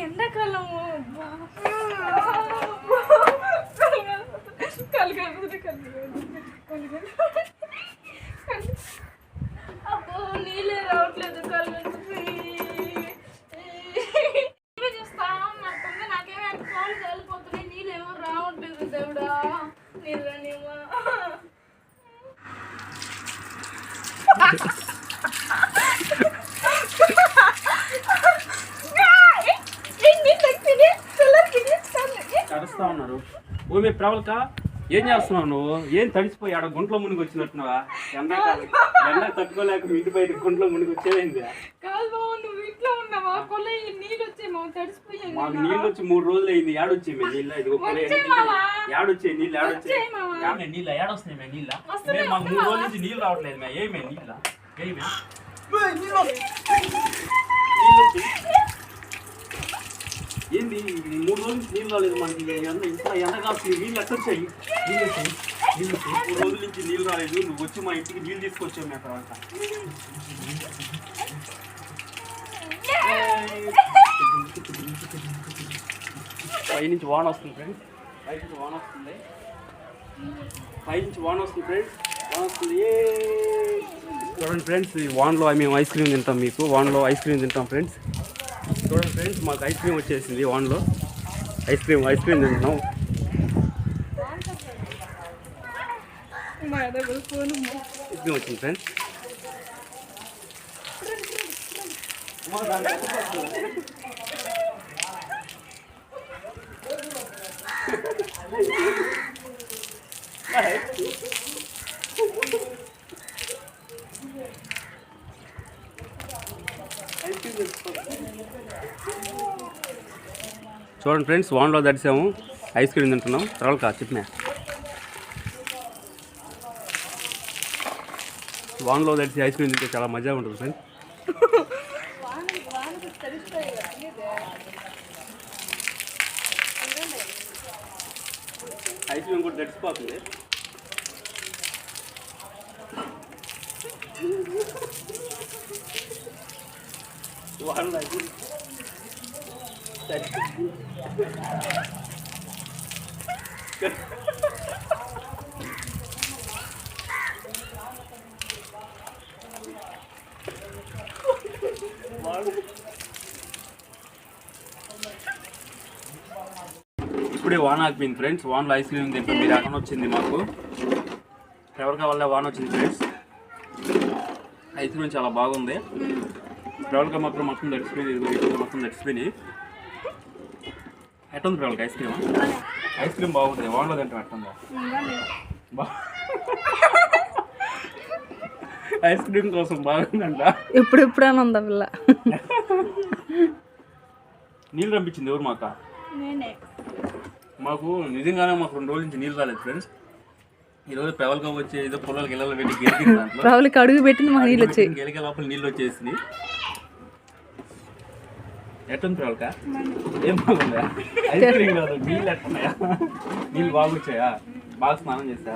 ఎండాకాలము అబ్బో నీళ్ళే రావట్లేదు కలిగలుగుతుంది చూస్తా ఉన్నట్టుంది నాకేమో కాలు కాలిపోతున్నాయి. నీళ్ళు ఏమో రావట్లేదు దేవుడా. కరుస్తా ఉన్నారు. ఓ మీ ప్రవల్క ఏం చేస్తున్నావు నువ్వు? ఏం తడిసిపోయి ఆడ గుంట్లో మునిగి వచ్చినట్టున్నావా ఎండాకాలం ఎండ తట్టుకోలేక మీ ఇంటి బయట గుంట్లో మునిగి తడిసిపోయాను మాకు నీళ్ళు వచ్చి మూడు రోజులు అయింది ఏడొచ్చాయి మీ నీళ్ళు? ఇది ఒక వచ్చాయి మావా. ఏడొచ్చాయి నీళ్ళు ఏడొచ్చాయి నీళ్ళ ఏడొస్తున్నాయి మే నీళ్ళ? మేము మాకు మూడు రోజుల నుంచి నీళ్ళు రావట్లేదు మే ఏమే? నీళ్ళ. ఏమే ఏంది? ఈ మూడు రోజుల నుంచి నీళ్ళు రాలేదు మనకి ఎండ ఇంత ఎండ కాస్తుంది నీళ్ళు ఎక్కడ చేయి నీళ్ళు నీళ్ళు మూడు రోజుల నుంచి నీళ్ళు రాలేదు. నువ్వు వచ్చి మా ఇంటికి నీళ్ళు తీసుకొచ్చావు మీ తర్వాత. పై నుంచి వాన వస్తుంది ఫ్రెండ్స్ పై నుంచి వాన వస్తుంది. పై నుంచి వాన వస్తుంది ఫ్రెండ్స్ వాన వస్తుంది. చూడండి ఫ్రెండ్స్ ఈ వాన్లో మేము ఐస్ క్రీమ్ తింటాం మీకు. వాన్లో ఐస్ క్రీమ్ తింటాం ఫ్రెండ్స్ చూడండి ఫ్రెండ్స్ మాకు ఐస్ క్రీమ్ వచ్చేసింది వాన్లో. ఐస్ క్రీమ్ ఐస్ క్రీమ్ తింటున్నాం. ఐస్ క్రీమ్ వచ్చింది ఫ్రెండ్స్. చూడండి ఫ్రెండ్స్ వాన్లో దడిసాము. ఐస్ క్రీమ్ తింటున్నాం. తర్వాత కా చెప్పినా. వాన్లో దడిసి ఐస్ క్రీమ్ తింటే చాలా మజా ఉంటుంది ఫ్రెండ్స్ ఐస్ క్రీమ్ కూడా దడిసిపోతుంది. వాన్లో ఐస్ క్రీమ్. ఇప్పుడే వాన్ ఆగిపోయింది ఫ్రెండ్స్. వాన్లో ఐస్ క్రీమ్ తింటే మీరు అక్కడ వచ్చింది మాకు. ఎవరికి వల్ల వాన వచ్చింది ఫ్రెండ్స్. ఐస్ క్రీమ్ చాలా బాగుంది. ఎవరికి మాత్రం మొత్తం నడిచిపోయింది మొత్తం తడిసిపోయినాయి ఎట్టుంది ప్రవల్గా ఐస్ క్రీమ్? ఐస్ క్రీమ్ బాగుంటుంది వాన్లో తింటాం ఎట్టుందా బా ఐస్ క్రీమ్ కోసం బాగుందంట. ఎప్పుడెప్పుడైనా ఉందా పిల్ల? నీళ్ళు రంపించింది ఎవరు మాకు? నేనే. మాకు నిజంగానే మాకు రెండు రోజుల నుంచి నీళ్ళు రాలేదు ఫ్రెండ్స్. ఈరోజు ప్రవల్గా వచ్చి ఏదో పొలాలకు ఇళ్ళలో పెట్టి గెలికింది దాంట్లో. రావులకి అడుగు పెట్టింది మాకు నీళ్ళు వచ్చాయి గెలికే లోపల నీళ్ళు వచ్చేసింది. ఎట్టుంది ప్రవల్క ఏం బాగుందా? ఐస్ క్రీమ్ కాదు నీళ్ళు ఎట్టున్నాయా? నీళ్ళు బాగా వచ్చాయా బాగా స్నానం చేసా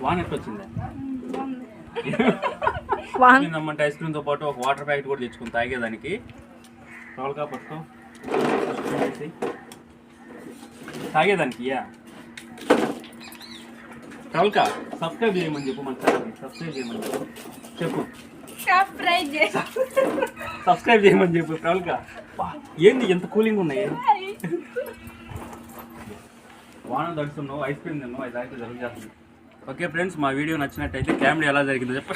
వాన ఎట్టొచ్చిందా? వాన్. నమ్మంటే ఐస్ క్రీమ్తో పాటు ఒక వాటర్ ప్యాకెట్ కూడా తెచ్చుకుని తాగేదానికి ప్రవల్కా పట్టుకో. తాగేదానికి యా ప్రవల్కా సబ్స్క్రైబ్ చేయమని చెప్పు మన ఛానల్ సబ్స్క్రైబ్ చేయమని చెప్పు. చెప్పు. సబ్స్క్రైబ్ చేయమని చెప్పు ప్రవల్కా బా, ఏంది ఎంత కూలింగ్ ఉన్నాయి? వాన తడుస్తున్నావు ఐస్ క్రీమ్ తిన్నావు అది తాగితే జరుగుతుంది ఓకే ఫ్రెండ్స్ మా వీడియో నచ్చినట్టయితే కామెడీ ఎలా జరిగిందో చెప్ప.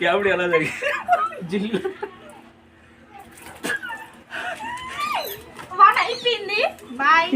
కామెడీ ఎలా జరిగింది? జిల్లు. వాన అయిపోయింది. బాయ్